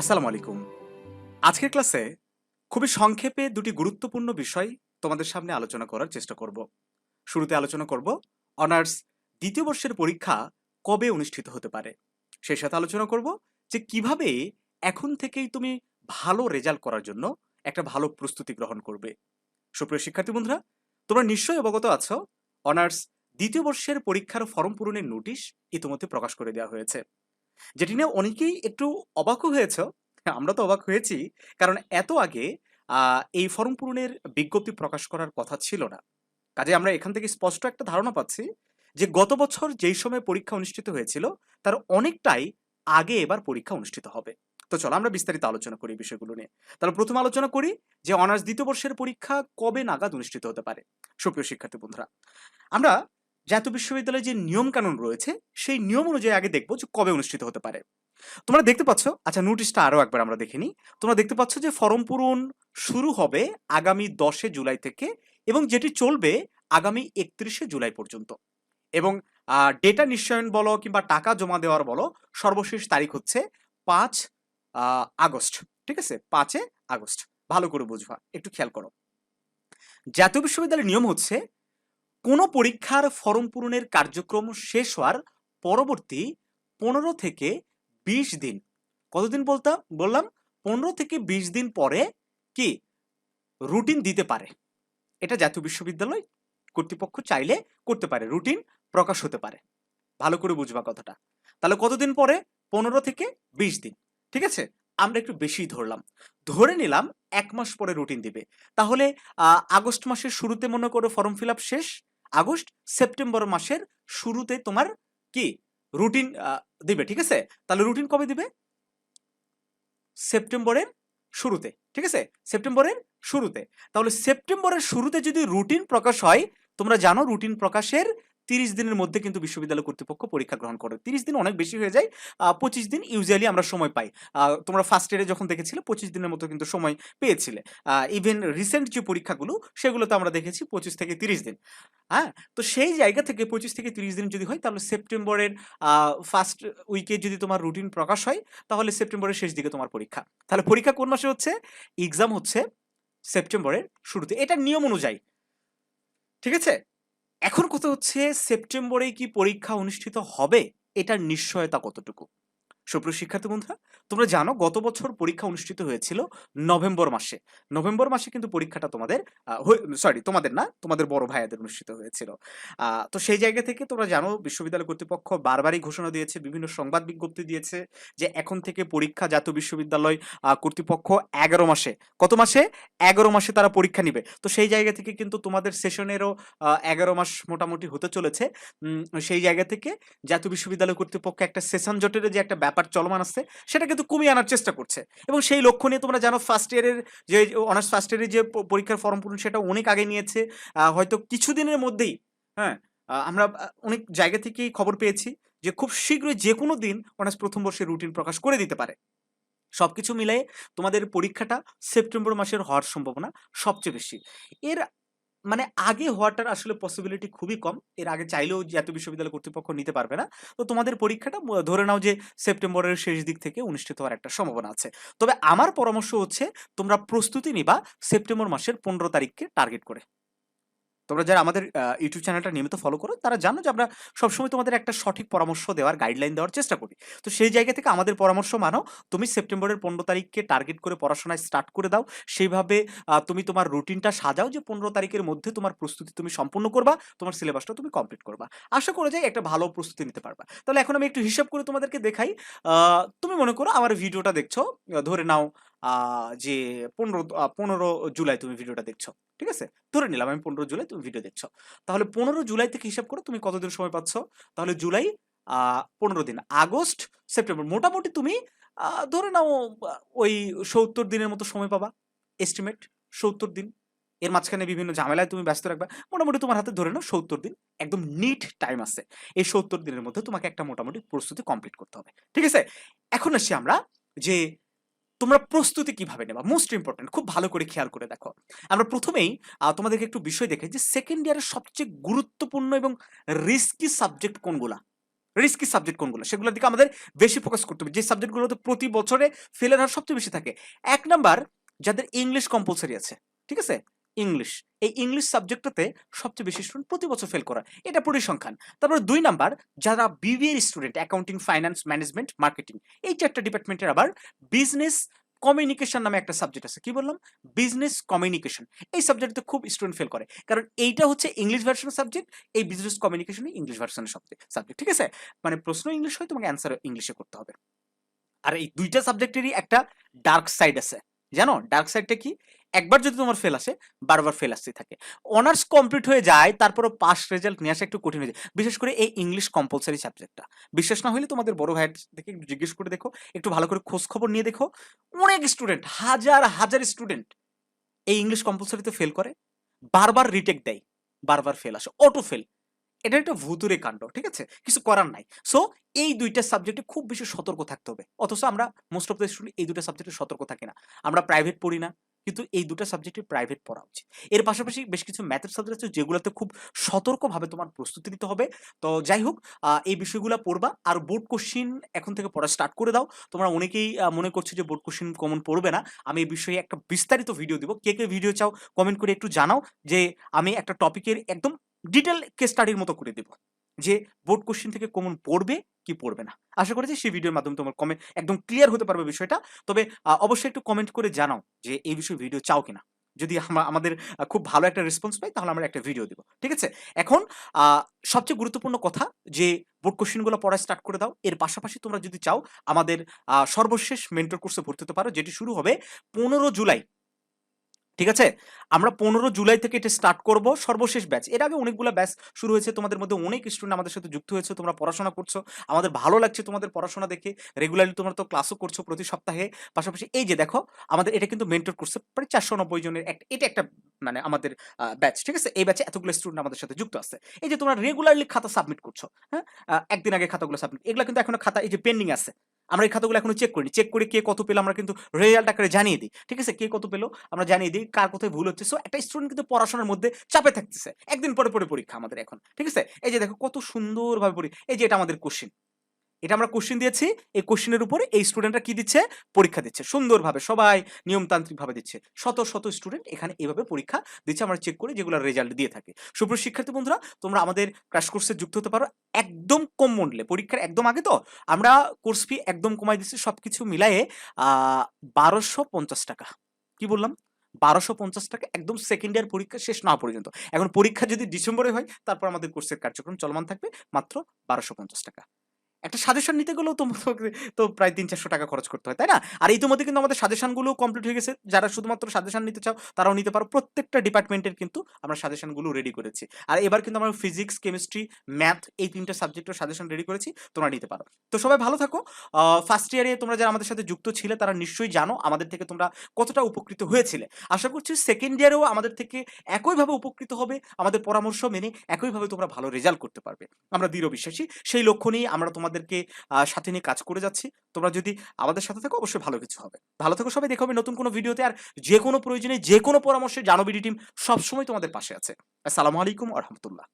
আসসালামু আলাইকুম। আজকের ক্লাসে খুবই সংক্ষেপে দুটি গুরুত্বপূর্ণ বিষয় তোমাদের সামনে আলোচনা করার চেষ্টা করব। শুরুতে আলোচনা করব অনার্স দ্বিতীয় বর্ষের পরীক্ষা কবে অনুষ্ঠিত হতে পারে। সেই সাথে আলোচনা করব যে কীভাবে এখন থেকেই তুমি ভালো রেজাল্ট করার জন্য একটা ভালো প্রস্তুতি গ্রহণ করবে। সুপ্রিয় শিক্ষার্থী বন্ধুরা, তোমরা নিশ্চয়ই অবগত আছো, অনার্স দ্বিতীয় বর্ষের পরীক্ষার ফর্ম পূরণের নোটিশ ইতিমধ্যে প্রকাশ করে দেওয়া হয়েছে। যেটি নিয়ে অনেকেই একটু অবাকও হয়েছ। আমরা তো অবাক হয়েছি, কারণ এত আগে এই ফর্ম পূরণের বিজ্ঞপ্তি প্রকাশ করার কথা ছিল না। কাজে আমরা এখান থেকে স্পষ্ট একটা ধারণা পাচ্ছি যে, গত বছর যেই সময় পরীক্ষা অনুষ্ঠিত হয়েছিল, তার অনেকটাই আগে এবার পরীক্ষা অনুষ্ঠিত হবে। তো চলো আমরা বিস্তারিত আলোচনা করি বিষয়গুলো নিয়ে। তাহলে প্রথম আলোচনা করি যে, অনার্স দ্বিতীয় বর্ষের পরীক্ষা কবে নাগাদ অনুষ্ঠিত হতে পারে। সুপ্রিয় শিক্ষার্থী বন্ধুরা, আমরা জাতীয় বিশ্ববিদ্যালয়ে যে নিয়ম কানুন রয়েছে, সেই নিয়ম অনুযায়ী আগে দেখব যে কবে অনুষ্ঠিত হতে পারে। তোমরা দেখতে পাচ্ছ আচ্ছা নোটিশটা আরও একবার আমরা দেখে নিই। তোমরা দেখতে পাচ্ছ যে ফর্ম পূরণ শুরু হবে আগামী দশে জুলাই থেকে এবং যেটি চলবে আগামী একত্রিশে জুলাই পর্যন্ত। এবং ডেটা নিশ্চয়ন বলো কিংবা টাকা জমা দেওয়ার বলো, সর্বশেষ তারিখ হচ্ছে পাঁচ আগস্ট। ঠিক আছে? পাঁচে আগস্ট। ভালো করে বুঝবা। একটু খেয়াল করো। জাতীয় বিশ্ববিদ্যালয়ের নিয়ম হচ্ছে কোনো পরীক্ষার ফর্ম পূরণের কার্যক্রম শেষ হওয়ার পরবর্তী পনেরো থেকে বিশ দিন। কতদিন বলতাম? বললাম পনেরো থেকে বিশ দিন পরে কি রুটিন দিতে পারে। এটা জাতীয় বিশ্ববিদ্যালয় কর্তৃপক্ষ চাইলে করতে পারে। রুটিন প্রকাশ হতে পারে। ভালো করে বুঝবা কথাটা। তাহলে কতদিন পরে? পনেরো থেকে বিশ দিন। ঠিক আছে? আমরা একটু বেশি ধরলাম। ধরে নিলাম এক মাস পরে রুটিন দিবে। তাহলে আগস্ট মাসের শুরুতে মনে করো ফর্ম ফিল শেষ। আগস্ট, সেপ্টেম্বর মাসের শুরুতে তোমার কি রুটিন দিবে, ঠিক আছে? তাহলে রুটিন কবে দিবে? সেপ্টেম্বরের শুরুতে, ঠিক আছে? সেপ্টেম্বরের শুরুতে। তাহলে সেপ্টেম্বরের শুরুতে যদি রুটিন প্রকাশ হয়, তোমরা জানো রুটিন প্রকাশের তিরিশ দিনের মধ্যে কিন্তু বিশ্ববিদ্যালয় কর্তৃপক্ষ পরীক্ষা গ্রহণ করে। তিরিশ দিন অনেক বেশি হয়ে যায় পঁচিশ দিন ইউজুয়ালি আমরা সময় পাই। তোমরা ফার্স্ট ইয়ারে যখন দেখেছিলে, পঁচিশ দিনের মতো কিন্তু সময় পেয়েছিলে। ইভেন রিসেন্ট যে পরীক্ষাগুলো সেগুলোতে আমরা দেখেছি পঁচিশ থেকে তিরিশ দিন। হ্যাঁ তো সেই জায়গা থেকে পঁচিশ থেকে তিরিশ দিন যদি হয়, তাহলে সেপ্টেম্বরের ফার্স্ট উইকে যদি তোমার রুটিন প্রকাশ হয়, তাহলে সেপ্টেম্বরের শেষ দিকে তোমার পরীক্ষা। তাহলে পরীক্ষা কোন মাসে হচ্ছে? এক্সাম হচ্ছে সেপ্টেম্বরের শুরুতে। এটা নিয়ম অনুযায়ী। ঠিক আছে? এখন কথা হচ্ছে সেপ্টেম্বরে কি পরীক্ষা অনুষ্ঠিত হবে? এটার নিশ্চয়তা কতটুকু? সুপ্রিয় শিক্ষার্থী বন্ধুরা, তোমরা জানো গত বছর পরীক্ষা অনুষ্ঠিত হয়েছিল নভেম্বর মাসে। নভেম্বর মাসে কিন্তু পরীক্ষাটা তোমাদের সরি তোমাদের না, তোমাদের বড় ভাইয়াদের অনুষ্ঠিত হয়েছিল। তো সেই জায়গা থেকে তোমরা জানো বিশ্ববিদ্যালয় কর্তৃপক্ষ বারবারই ঘোষণা দিয়েছে, বিভিন্ন সংবাদ বিজ্ঞপ্তি দিয়েছে যে এখন থেকে পরীক্ষা জাতীয় বিশ্ববিদ্যালয় কর্তৃপক্ষ এগারো মাসে, কত মাসে? এগারো মাসে তারা পরীক্ষা নিবে। তো সেই জায়গা থেকে কিন্তু তোমাদের সেশনেরও এগারো মাস মোটামুটি হতে চলেছে। সেই জায়গা থেকে জাতীয় বিশ্ববিদ্যালয় কর্তৃপক্ষ একটা সেশন জটের যে একটা ব্যাপার চলমান আছে, সেটা কিন্তু কমিয়ে আনার চেষ্টা করছে। এবং সেই লক্ষ্য নিয়ে তোমরা জানো ফার্স্ট ইয়ারের যে অনার্স ফার্স্ট ইয়ারের যে পরীক্ষার ফর্ম পূরণ সেটা অনেক আগে নিয়েছে। হয়তো কিছুদিনের মধ্যেই হ্যাঁ আমরা অনেক জায়গা থেকেই খবর পেয়েছি যে, খুব শীঘ্রই যে কোনো দিন অনার্স প্রথম বর্ষের রুটিন প্রকাশ করে দিতে পারে। সবকিছু মিলাই তোমাদের পরীক্ষাটা সেপ্টেম্বর মাসের হওয়ার সম্ভাবনা সবচেয়ে বেশি। এর মানে আগে হওয়াটার আসলে পসিবিলিটি খুবই কম। এর আগে চাইলেও জাতীয় বিশ্ববিদ্যালয় কর্তৃপক্ষ নিতে পারবে না। তো তোমাদের পরীক্ষাটা ধরে নাও যে সেপ্টেম্বরের শেষ দিক থেকে অনুষ্ঠিত হওয়ার একটা সম্ভাবনা আছে। তবে আমার পরামর্শ হচ্ছে তোমরা প্রস্তুতি নিবা সেপ্টেম্বর মাসের পনেরো তারিখকে টার্গেট করে। তোমরা যারা আমাদের ইউটিউব চ্যানেলটা নিয়মিত ফলো করো, তারা জানো যে আমরা সবসময় তোমাদের একটা সঠিক পরামর্শ দেওয়ার গাইডলাইন দেওয়ার চেষ্টা করি। তো সেই জায়গা থেকে আমাদের পরামর্শ মানো। তুমি সেপ্টেম্বরের পনেরো তারিখকে টার্গেট করে পড়াশোনায় স্টার্ট করে দাও। সেইভাবে তুমি তোমার রুটিনটা সাজাও যে পনেরো তারিখের মধ্যে তোমার প্রস্তুতি তুমি সম্পূর্ণ করবা, তোমার সিলেবাসটা তুমি কমপ্লিট করবা। আশা করে যাই একটা ভালো প্রস্তুতি নিতে পারবা। তাহলে এখন আমি একটু হিসাব করে তোমাদেরকে দেখাই। তুমি মনে করো আমার ভিডিওটা দেখছ, ধরে নাও যে পনেরো পনেরো জুলাই তুমি ভিডিওটা দেখছ, ঠিক আছে? ধরে নিলাম আমি পনেরো জুলাই তুমি ভিডিও দেখছ। তাহলে পনেরো জুলাই থেকে হিসাব করো তুমি কতদিন সময় পাচ্ছ? তাহলে জুলাই পনেরো দিন, আগস্ট, সেপ্টেম্বর, মোটামুটি তুমি ধরে নাও ওই সত্তর দিনের মতো সময় পাবা এস্টিমেট সত্তর দিন। এর মাঝখানে বিভিন্ন ঝামেলায় তুমি ব্যস্ত রাখবা। মোটামুটি তোমার হাতে ধরে নাও সত্তর দিন, একদম নিট টাইম আছে। এই সত্তর দিনের মধ্যে তোমাকে একটা মোটামুটি প্রস্তুতি কমপ্লিট করতে হবে, ঠিক আছে? এখন আসি আমরা যে তোমরা প্রস্তুতি কীভাবে নেবা? মোস্ট ইম্পর্টেন্ট খুব ভালো করে খেয়াল করে দেখো। আমরা প্রথমেই তোমাদেরকে একটু বিষয় দেখে যে সেকেন্ড ইয়ারের সবচেয়ে গুরুত্বপূর্ণ এবং রিস্কি সাবজেক্ট কোনগুলা? রিস্কি সাবজেক্ট কোনগুলো? সেগুলোর দিকে আমাদের বেশি ফোকাস করতে হবে। যে সাবজেক্টগুলোতে প্রতি বছরে ফেলের হার সবচেয়ে বেশি থাকে। এক নাম্বার যাদের ইংলিশ কম্পালসারি আছে, ঠিক আছে? ইংলিশ। এই ইংলিশ সাবজেক্টটাতে সবচেয়ে বেশি স্টুডেন্ট প্রতি বছর ফেল করা এটা পরিসংখ্যান। তারপর দুই নাম্বার, যারা বিবিএর student accounting finance management marketing এই চারটা ডিপার্টমেন্টের আবার বিজনেস কমিউনিকেশন নামে একটা সাবজেক্ট আছে। কি বললাম? বিজনেস কমিউনিকেশন এই সাবজেক্টে খুব স্টুডেন্ট ফেল করে। কারণ এইটা হচ্ছে ইংলিশ ভার্সনের সাবজেক্ট এই বিজনেস কমিউনিকেশন ইংলিশ ভার্সনের সাবজেক্ট ঠিক আছে? মানে প্রশ্ন ইংলিশ হয়, তোমাকে অ্যান্সার ইংলিশে করতে হবে। আর এই দুইটা সাবজেক্টেরই একটা ডার্ক সাইড আছে। জানো ডার্ক সাইডটা কি? একবার যদি তোমার ফেল আসে, বারবার ফেল আসতেই থাকে। অনার্স কমপ্লিট হয়ে যায়, তারপরও পাস রেজাল্ট নিয়ে আসা একটু কঠিন হয়ে যায়। বিশেষ করে এই ইংলিশ কম্পালসারি সাবজেক্টটা বিশ্বাস না হলে তোমাদের বড় ভাইয়ের থেকে একটু জিজ্ঞেস করে দেখো, একটু ভালো করে খোঁজ খবর নিয়ে দেখো। অনেক স্টুডেন্ট হাজার হাজার স্টুডেন্ট এই ইংলিশ কম্পালসারিতে ফেল করে, বারবার রিটেক দেয়, বারবার ফেল আসে অটো ফেল এটা একটা ভুতুরে কাণ্ড, ঠিক আছে? কিছু করার নাই। সো এই দুইটা সাবজেক্টে খুব বেশি সতর্ক থাকতে হবে। অথচ আমরা মোস্ট অফ দ্য স্টুডেন্ট এই দুটো সাবজেক্টে সতর্ক থাকি না। আমরা প্রাইভেট পড়ি না, কিন্তু এই দুটো সাবজেক্টে প্রাইভেট পড়া উচিত। এর পাশাপাশি বেশ কিছু ম্যাথের সাবজেক্ট আছে, যেগুলোতে খুব সতর্কভাবে তোমার প্রস্তুতি নিতে হবে। তো যাই হোক এই বিষয়গুলো পড়বা। আর বোর্ড কোশ্চিন এখন থেকে পড়া স্টার্ট করে দাও। তোমরা অনেকেই মনে করছ যে বোর্ড কোশ্চিন কমন পড়বে না। আমি এই বিষয়ে একটা বিস্তারিত ভিডিও দিব। কে কে ভিডিও চাও কমেন্ট করে একটু জানাও যে আমি একটা টপিকের একদম ডিটেল কেস স্টাডির মতো করে দেব। যে বোর্ড কোশ্চিন থেকে কমন পড়বে, কি পড়বে না। আশা করেছি সেই ভিডিওর মাধ্যমে তোমার কমেন্ট একদম ক্লিয়ার হতে পারবে বিষয়টা। তবে অবশ্যই একটু কমেন্ট করে জানাও যে এই বিষয়ে ভিডিও চাও কিনা। যদি আমা- আমাদের খুব ভালো একটা রেসপন্স পাই, তাহলে আমরা একটা ভিডিও দেবো। ঠিক আছে? এখন সবচেয়ে গুরুত্বপূর্ণ কথা যে বোর্ড কোশ্চেনগুলো পড়া স্টার্ট করে দাও। এর পাশাপাশি তোমরা যদি চাও, আমাদের সর্বশেষ মেন্টর কোর্সে ভর্তি হতে পারো, যেটি শুরু হবে পনেরো জুলাই। ঠিক আছে? আমরা পনেরো জুলাই থেকে এটা স্টার্ট করব, সর্বশেষ ব্যাচ এর আগে অনেকগুলো ব্যাচ শুরু হয়েছে, তোমাদের মধ্যে অনেক স্টুডেন্ট আমাদের সাথে যুক্ত হয়েছে, তোমরা পড়াশোনা করছ, আমাদের ভালো লাগছে তোমাদের পড়াশোনা দেখে। রেগুলারলি তোমরা তো ক্লাসও করছ প্রতি সপ্তাহে। পাশাপাশি এই যে দেখো, আমাদের এটা কিন্তু মেন্টর করছে প্রায় চারশো নব্বই জনের এটা একটা মানে আমাদের ব্যাচ ঠিক আছে? এই ব্যাচে এতগুলো স্টুডেন্ট আমাদের সাথে যুক্ত আছে। এই যে তোমরা রেগুলারলি খাতা সাবমিট করছ হ্যাঁ? একদিন আগে খাতাগুলো সাবমিট এগুলো কিন্তু এখনও খাতা, এই যে পেন্ডিং আছে। আমরা এই খাতাগুলো এখনও চেক করিনি। চেক করে কে কত পেল আমরা কিন্তু রেজাল্ট আকারে জানিয়ে দিই। ঠিক আছে? কে কত পেল আমরা জানিয়ে দিই কার কোথায় ভুল হচ্ছে। সো একটা স্টুডেন্ট কিন্তু পড়াশোনার মধ্যে চাপে থাকতেছে। একদিন পরে পরে পরীক্ষা আমাদের এখন। ঠিক আছে? এই যে দেখো কত সুন্দরভাবে পড়ি এই যে এটা আমাদের কোশ্চিন এটা আমরা কোশ্চিন দিয়েছি। এই কোশ্চিনের উপরে এই স্টুডেন্টরা কি দিচ্ছে? পরীক্ষা দিচ্ছে। সুন্দরভাবে সবাই নিয়মতান্ত্রিক ভাবে দিচ্ছে। শত শত স্টুডেন্ট এখানে এভাবে পরীক্ষা দিচ্ছে। আমরা চেক করে যেগুলো রেজাল্ট দিয়ে থাকি। সুপ্রিয় শিক্ষার্থী বন্ধুরা, তোমরা আমাদের ক্রাশ কোর্সে যুক্ত হতে পারো একদম কম মূল্যে। পরীক্ষার একদম আগে তো আমরা কোর্স ফি একদম কমাই দিচ্ছি। সবকিছু মিলায়ে আহ বারোশো পঞ্চাশ টাকা। কি বললাম? বারোশো পঞ্চাশ টাকা একদম সেকেন্ড ইয়ার পরীক্ষা শেষ না পর্যন্ত। এখন পরীক্ষা যদি ডিসেম্বরে হয়, তারপর আমাদের কোর্সের কার্যক্রম চলমান থাকবে মাত্র বারোশো পঞ্চাশ টাকা। একটা সাজেশন নিতে গেলেও তো তো প্রায় তিন চারশো টাকা খরচ করতে হয়, তাই না? আর ইতিমধ্যে কিন্তু আমাদের সাজেশনগুলো কমপ্লিট হয়ে গেছে। যারা শুধুমাত্র সাজেশন নিতে চাও, তারাও নিতে পারো। প্রত্যেকটা ডিপার্টমেন্টের কিন্তু আমরা সাজেশনগুলো রেডি করেছি। আর এবার কিন্তু আমরা ফিজিক্স কেমিস্ট্রি ম্যাথ এই তিনটা সাবজেক্টের সাজেশন রেডি করেছি, তোমরা নিতে পারো। তো সবাই ভালো থাকো। ফার্স্ট ইয়ারে তোমরা যারা আমাদের সাথে যুক্ত ছিলে, তারা নিশ্চয়ই জানো আমাদের থেকে তোমরা কতটা উপকৃত হয়েছিলে। আশা করছি সেকেন্ড ইয়ারেও আমাদের থেকে একইভাবে উপকৃত হবে। আমাদের পরামর্শ মেনে একইভাবে তোমরা ভালো রেজাল্ট করতে পারবে। আমরা দৃঢ় বিশ্বাসী। সেই লক্ষ্য নিয়ে আমরা তোমাদেরকে সাথে নিয়ে কাজ করে যাচ্ছি। তোমরা যদি আমাদের সাথে থাকো, অবশ্যই ভালো কিছু হবে। ভালো থাকো সবাই, দেখো নতুন কোনো ভিডিওতে। আর যে কোনো প্রয়োজনে যে কোনো পরামর্শে জানো বিডি টিম সবসময় তোমাদের পাশে আছে। আসসালামু আলাইকুম আ রহমতুল্লাহ।